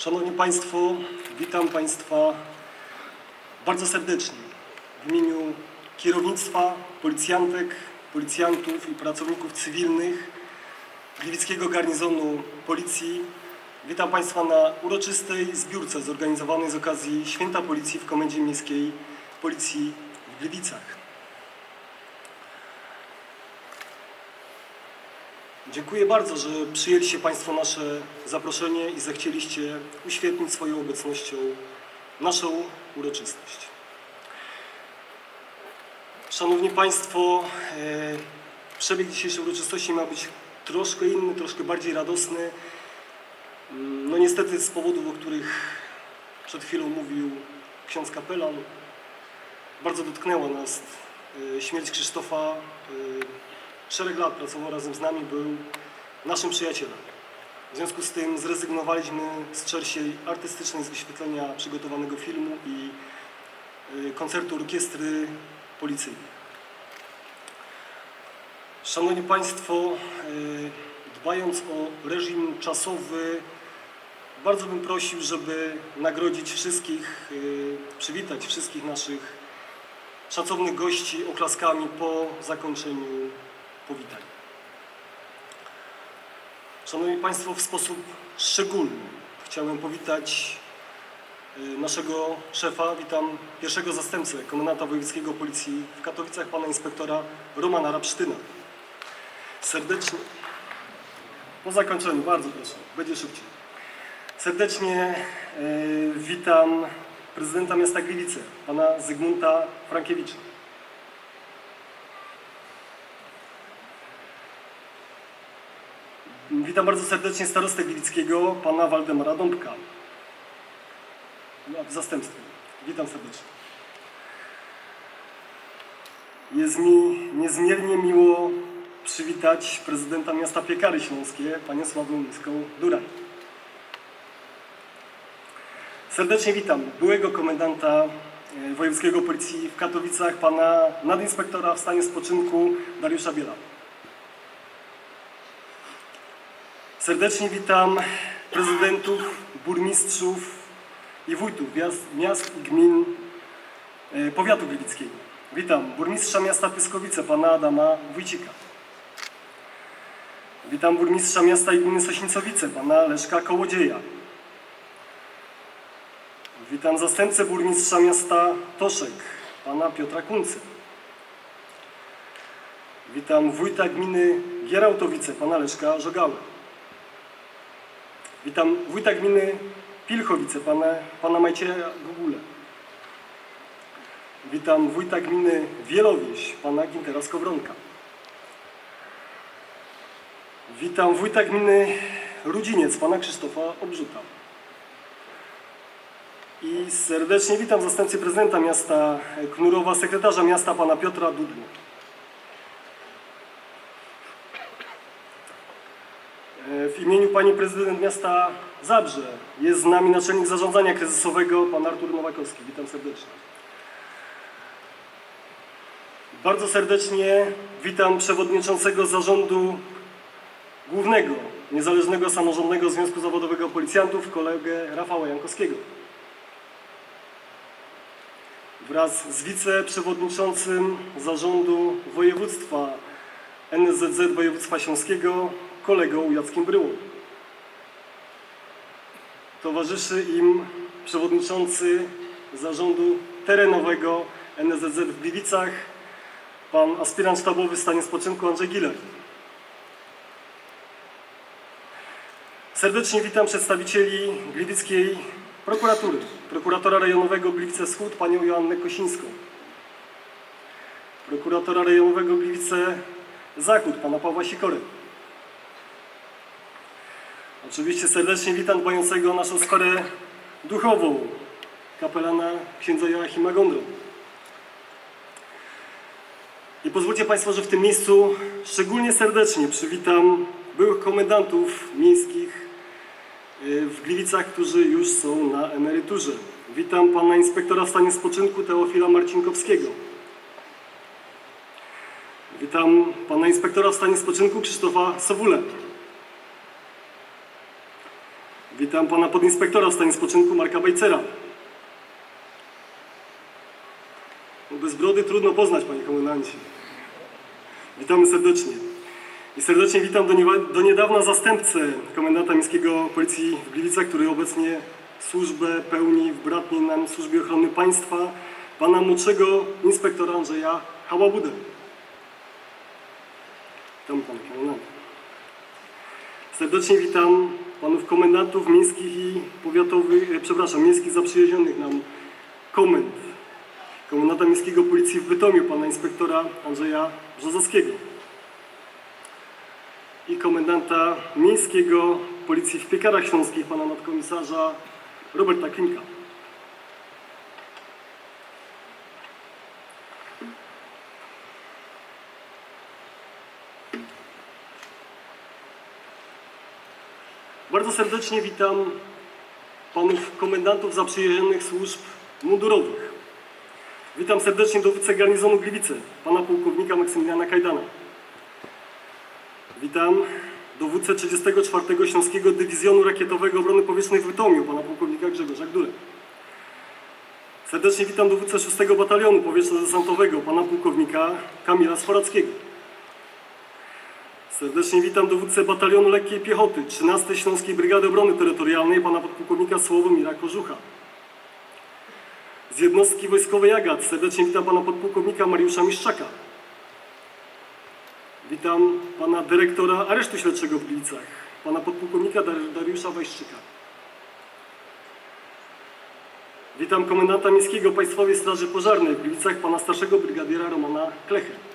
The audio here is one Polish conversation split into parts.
Szanowni Państwo, witam Państwa bardzo serdecznie w imieniu kierownictwa, policjantek, policjantów i pracowników cywilnych Gliwickiego Garnizonu Policji. Witam Państwa na uroczystej zbiórce zorganizowanej z okazji Święta Policji w Komendzie Miejskiej Policji w Gliwicach. Dziękuję bardzo, że przyjęliście Państwo nasze zaproszenie i zechcieliście uświetnić swoją obecnością naszą uroczystość. Szanowni Państwo, e, przebieg dzisiejszej uroczystości ma być troszkę inny, troszkę bardziej radosny. Mm, No niestety z powodów, o których przed chwilą mówił ksiądz kapelan, bardzo dotknęła nas e, śmierć Krzysztofa. Szereg lat pracował razem z nami, był naszym przyjacielem. W związku z tym zrezygnowaliśmy z czersiej artystycznej z wyświetlenia przygotowanego filmu i y, koncertu orkiestry policyjnej. Szanowni Państwo, y, dbając o reżim czasowy, bardzo bym prosił, żeby nagrodzić wszystkich, y, przywitać wszystkich naszych szacownych gości oklaskami po zakończeniu powitań. Szanowni Państwo, w sposób szczególny chciałem powitać y, naszego szefa, witam pierwszego zastępcę komendanta wojewódzkiego policji w Katowicach, pana inspektora Romana Rapsztyna. Serdecznie, po zakończeniu, bardzo proszę, będzie szybciej. Serdecznie y, witam prezydenta miasta Gliwice, pana Zygmunta Frankiewicza. Witam bardzo serdecznie starostę Gliwickiego, pana Waldemara Dąbka. W zastępstwie. Witam serdecznie. Jest mi niezmiernie miło przywitać prezydenta miasta Piekary Śląskie, panią Sławomską Duraj. Serdecznie witam byłego komendanta e, Wojewódzkiego Policji w Katowicach, pana nadinspektora w stanie spoczynku Dariusza Biela. Serdecznie witam prezydentów, burmistrzów i wójtów miast, i gmin e, powiatu gliwickiego. Witam burmistrza miasta Pyskowice, pana Adama Wójcika. Witam burmistrza miasta i gminy Sośnicowice, pana Leszka Kołodzieja. Witam zastępcę burmistrza miasta Toszek, pana Piotra Kuncy. Witam wójta gminy Gierałtowice, pana Leszka Żogałę. Witam wójta gminy Pilchowice, pana, pana Majcieja Gugule. Witam wójta gminy Wielowieś, pana Gintera Skowronka. Witam wójta gminy Rudziniec, pana Krzysztofa Obrzuta. I serdecznie witam zastępcę prezydenta miasta Knurowa, sekretarza miasta pana Piotra Dudło. W imieniu pani prezydent miasta Zabrze jest z nami naczelnik zarządzania kryzysowego, pan Artur Nowakowski. Witam serdecznie. Bardzo serdecznie witam przewodniczącego zarządu głównego Niezależnego Samorządnego Związku Zawodowego Policjantów, kolegę Rafała Jankowskiego. Wraz z wiceprzewodniczącym zarządu województwa NSZZ Województwa Śląskiego, kolegą Jackiem Bryłą. Towarzyszy im przewodniczący zarządu terenowego NSZZ w Gliwicach, pan aspirant sztabowy w stanie spoczynku Andrzej Giller. Serdecznie witam przedstawicieli gliwickiej prokuratury, prokuratora rejonowego Gliwice Wschód, panią Joannę Kosińską, prokuratora rejonowego Gliwice Zachód, pana Pawła Sikorę. Oczywiście serdecznie witam dbającego o naszą sferę duchową, kapelana księdza Joachima Gondro. I pozwólcie Państwo, że w tym miejscu szczególnie serdecznie przywitam byłych komendantów miejskich y, w Gliwicach, którzy już są na emeryturze. Witam pana inspektora w stanie spoczynku Teofila Marcinkowskiego. Witam pana inspektora w stanie spoczynku Krzysztofa Sowule. Witam pana podinspektora w stanie spoczynku Marka Bajcera. No bez brody trudno poznać, panie komendancie. Witamy serdecznie. I serdecznie witam do, niewa- do niedawna zastępcę komendanta miejskiego policji w Gliwicach, który obecnie służbę pełni w bratniej nam służbie ochrony państwa, pana młodszego inspektora Andrzeja Hałabudę. Witam pana komendanta. Serdecznie witam panów komendantów miejskich i powiatowych, e, przepraszam, miejskich zaprzyjaźnionych nam komend. Komendanta Miejskiego Policji w Bytomiu, pana inspektora Andrzeja Brzozowskiego. I komendanta Miejskiego Policji w Piekarach Śląskich, pana nadkomisarza Roberta Klimka. Bardzo serdecznie witam panów komendantów zaprzyjaźnionych służb mundurowych. Witam serdecznie dowódcę garnizonu Gliwice, pana pułkownika Maksymiliana Kajdana. Witam dowódcę 34 Śląskiego Dywizjonu Rakietowego Obrony Powietrznej w Bytomiu, pana pułkownika Grzegorza Gdurę. Serdecznie witam dowódcę 6 Batalionu Powietrzno-Desantowego, pana pułkownika Kamila Sforackiego. Serdecznie witam dowódcę Batalionu Lekkiej Piechoty 13 Śląskiej Brygady Obrony Terytorialnej, pana podpułkownika Sławomira Kożucha. Z jednostki wojskowej Agat serdecznie witam pana podpułkownika Mariusza Miszczaka. Witam pana dyrektora Aresztu Śledczego w Gliwicach, pana podpułkownika Dar- Dariusza Wajszczyka. Witam komendanta Miejskiego Państwowej Straży Pożarnej w Gliwicach, pana starszego brygadiera Romana Klechy.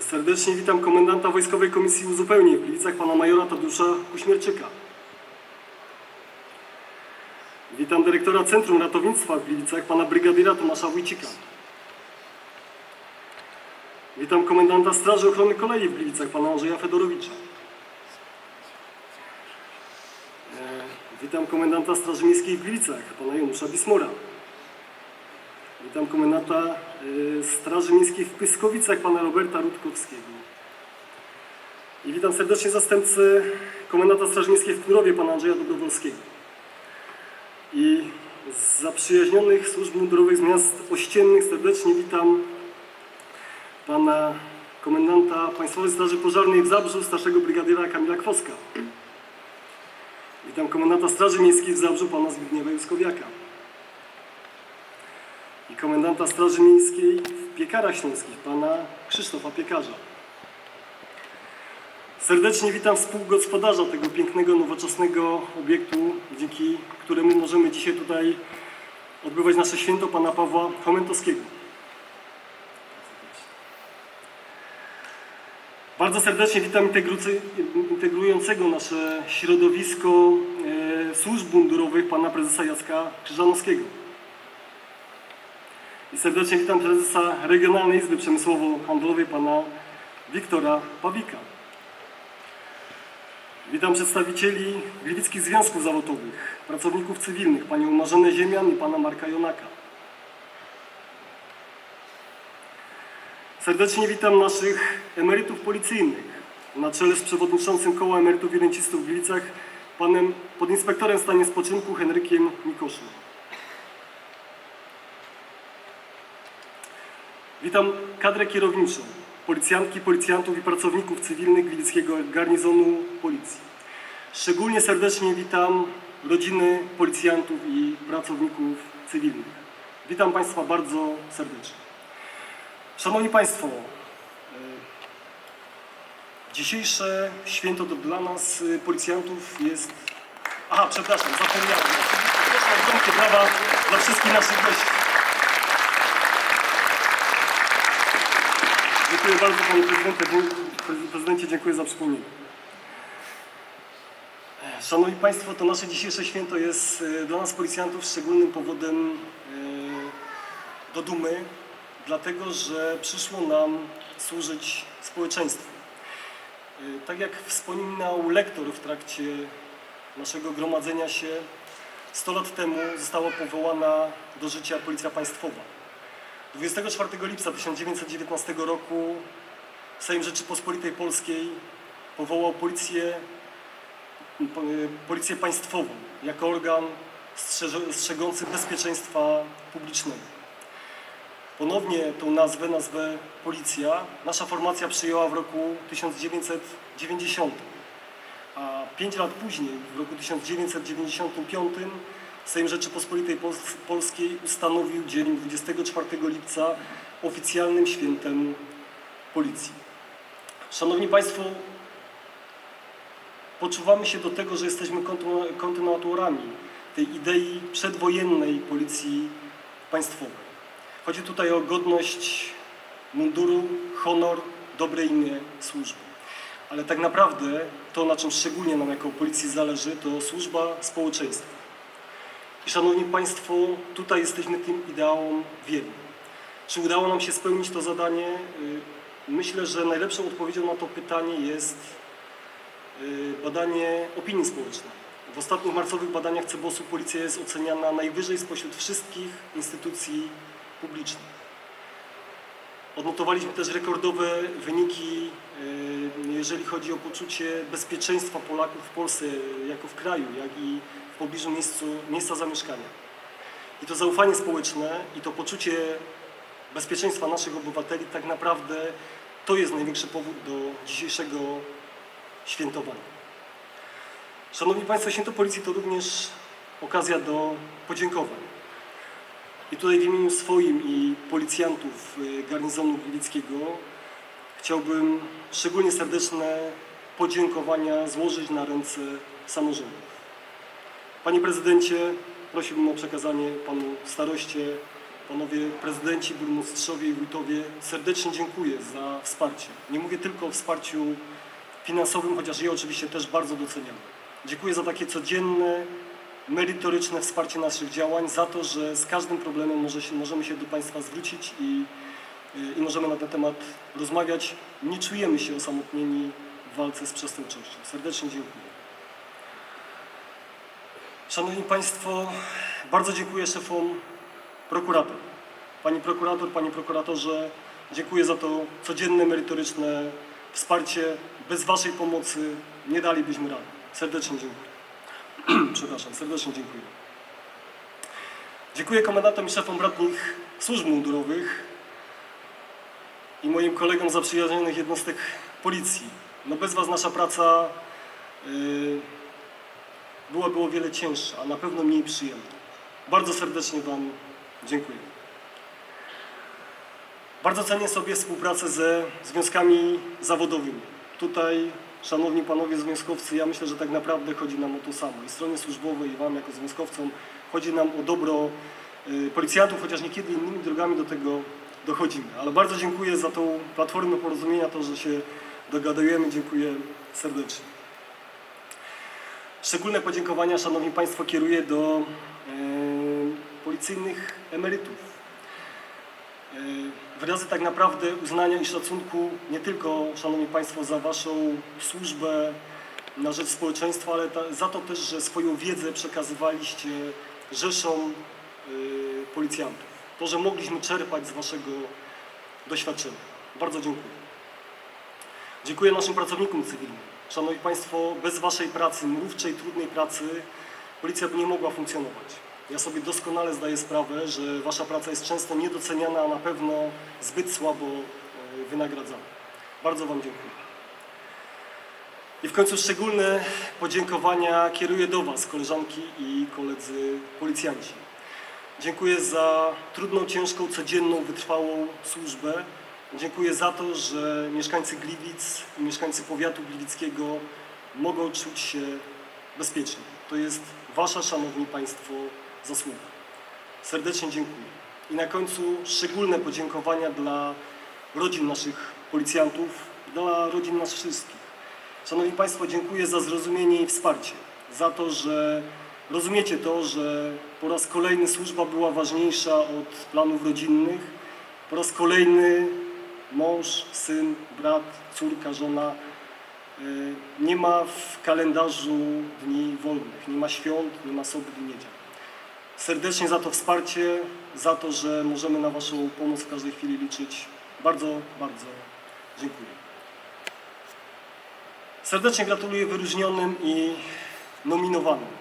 Serdecznie witam komendanta Wojskowej Komisji Uzupełnień w Gliwicach, pana majora Tadeusza Kuśmierczyka. Witam dyrektora Centrum Ratownictwa w Gliwicach, pana brygadiera Tomasza Wójcika. Witam komendanta Straży Ochrony Kolei w Gliwicach, pana Andrzeja Fedorowicza. E, Witam komendanta Straży Miejskiej w Gliwicach, pana Janusza Bismora. Witam komendanta Straży Miejskiej w Pyskowicach, pana Roberta Rutkowskiego. I witam serdecznie zastępcę komendanta Straży Miejskiej w Knurowie, pana Andrzeja Dobrowolskiego. I zaprzyjaźnionych służb mundurowych z miast ościennych serdecznie witam pana komendanta Państwowej Straży Pożarnej w Zabrzu, starszego brygadiera Kamila Kwoska. Witam komendanta Straży Miejskiej w Zabrzu, pana Zbigniewa Juskowiaka i komendanta Straży Miejskiej w Piekarach Śląskich, pana Krzysztofa Piekarza. Serdecznie witam współgospodarza tego pięknego, nowoczesnego obiektu, dzięki któremu możemy dzisiaj tutaj odbywać nasze święto pana Pawła Chomentowskiego. Bardzo serdecznie witam integrującego nasze środowisko e, służb mundurowych pana prezesa Jacka Krzyżanowskiego. I serdecznie witam prezesa Regionalnej Izby Przemysłowo-Handlowej pana Wiktora Pawika. Witam przedstawicieli Gliwickich Związków Zawodowych, pracowników cywilnych, panią Marzenę Ziemian i pana Marka Jonaka. Serdecznie witam naszych emerytów policyjnych na czele z przewodniczącym Koła Emerytów i Rencistów w Gliwicach, panem podinspektorem stanie spoczynku Henrykiem Mikoszem. Witam kadrę kierowniczą, policjantki, policjantów i pracowników cywilnych Gliwickiego Garnizonu Policji. Szczególnie serdecznie witam rodziny policjantów i pracowników cywilnych. Witam Państwa bardzo serdecznie. Szanowni Państwo, e, dzisiejsze święto to dla nas, e, policjantów, jest... Aha, przepraszam, zapomniałem. Proszę o brawa dla wszystkich naszych gości. Dziękuję bardzo Panie Prezydencie, dziękuję za przypomnienie. Szanowni Państwo, to nasze dzisiejsze święto jest e, dla nas policjantów szczególnym powodem e, do dumy, dlatego że przyszło nam służyć społeczeństwu. E, Tak jak wspominał lektor w trakcie naszego gromadzenia się, 100 lat temu została powołana do życia Policja Państwowa. 24 lipca 1919 roku Sejm Rzeczypospolitej Polskiej powołał Policję po- Policję Państwową jako organ strzegący bezpieczeństwa publicznego. Ponownie tą nazwę, nazwę Policja, nasza formacja przyjęła w roku 1990, a pięć lat później, w roku 1995, Sejm Rzeczypospolitej Pols- Polskiej ustanowił dzień 24 lipca oficjalnym świętem Policji. Szanowni Państwo, poczuwamy się do tego, że jesteśmy kontynu- kontynuatorami tej idei przedwojennej Policji Państwowej. Chodzi tutaj o godność munduru, honor, dobre imię służby. Ale tak naprawdę to, na czym szczególnie nam jako policji zależy, to służba społeczeństwa. I Szanowni Państwo, tutaj jesteśmy tym ideałom wierni. Czy udało nam się spełnić to zadanie? Y, Myślę, że najlepszą odpowiedzią na to pytanie jest y, badanie opinii społecznej. W ostatnich marcowych badaniach CEBOS-u policja jest oceniana najwyżej spośród wszystkich instytucji publicznych. Odnotowaliśmy też rekordowe wyniki, y, jeżeli chodzi o poczucie bezpieczeństwa Polaków w Polsce, jako w kraju, jak i w pobliżu miejscu, miejsca zamieszkania. I to zaufanie społeczne i to poczucie bezpieczeństwa naszych obywateli tak naprawdę to jest największy powód do dzisiejszego świętowania. Szanowni Państwo, Święto Policji to również okazja do podziękowań. I tutaj w imieniu swoim i policjantów y, garnizonu gliwickiego chciałbym szczególnie serdeczne podziękowania złożyć na ręce samorządów. Panie prezydencie, prosiłbym o przekazanie panu staroście, panowie prezydenci, burmistrzowie i wójtowie. Serdecznie dziękuję za wsparcie. Nie mówię tylko o wsparciu finansowym, chociaż je oczywiście też bardzo doceniam. Dziękuję za takie codzienne, merytoryczne wsparcie naszych działań, za to, że z każdym problemem może się, możemy się do Państwa zwrócić i, i możemy na ten temat rozmawiać. Nie czujemy się osamotnieni w walce z przestępczością. Serdecznie dziękuję. Szanowni Państwo, bardzo dziękuję szefom prokurator. Pani prokurator, Panie prokuratorze, dziękuję za to codzienne, merytoryczne wsparcie. Bez Waszej pomocy nie dalibyśmy rady. Serdecznie dziękuję. Przepraszam, serdecznie dziękuję. Dziękuję komendantom i szefom bratnich służb mundurowych i moim kolegom zaprzyjaźnionych jednostek policji. No bez Was nasza praca yy, byłaby o wiele cięższa, a na pewno mniej przyjemna. Bardzo serdecznie Wam dziękuję. Bardzo cenię sobie współpracę ze związkami zawodowymi. Tutaj, szanowni panowie związkowcy, ja myślę, że tak naprawdę chodzi nam o to samo. I stronie służbowej, i wam jako związkowcom chodzi nam o dobro y, policjantów, chociaż niekiedy innymi drogami do tego dochodzimy. Ale bardzo dziękuję za tą platformę porozumienia, to, że się dogadujemy. Dziękuję serdecznie. Szczególne podziękowania, Szanowni Państwo, kieruję do e, policyjnych emerytów. E, wyrazy tak naprawdę uznania i szacunku nie tylko, Szanowni Państwo, za Waszą służbę na rzecz społeczeństwa, ale ta, za to też, że swoją wiedzę przekazywaliście rzeszom e, policjantów. To, że mogliśmy czerpać z Waszego doświadczenia. Bardzo dziękuję. Dziękuję naszym pracownikom cywilnym. Szanowni Państwo, bez Waszej pracy, mrówczej, trudnej pracy, policja by nie mogła funkcjonować. Ja sobie doskonale zdaję sprawę, że Wasza praca jest często niedoceniana, a na pewno zbyt słabo e, wynagradzana. Bardzo Wam dziękuję. I w końcu szczególne podziękowania kieruję do Was, koleżanki i koledzy policjanci. Dziękuję za trudną, ciężką, codzienną, wytrwałą służbę. Dziękuję za to, że mieszkańcy Gliwic i mieszkańcy powiatu gliwickiego mogą czuć się bezpiecznie. To jest Wasza, Szanowni Państwo, zasługa. Serdecznie dziękuję. I na końcu szczególne podziękowania dla rodzin naszych policjantów, dla rodzin nas wszystkich. Szanowni Państwo, dziękuję za zrozumienie i wsparcie, za to, że rozumiecie to, że po raz kolejny służba była ważniejsza od planów rodzinnych, po raz kolejny mąż, syn, brat, córka, żona y, nie ma w kalendarzu dni wolnych, nie ma świąt, nie ma sobot i niedziel. Serdecznie za to wsparcie, za to, że możemy na Waszą pomoc w każdej chwili liczyć. Bardzo, bardzo dziękuję. Serdecznie gratuluję wyróżnionym i nominowanym.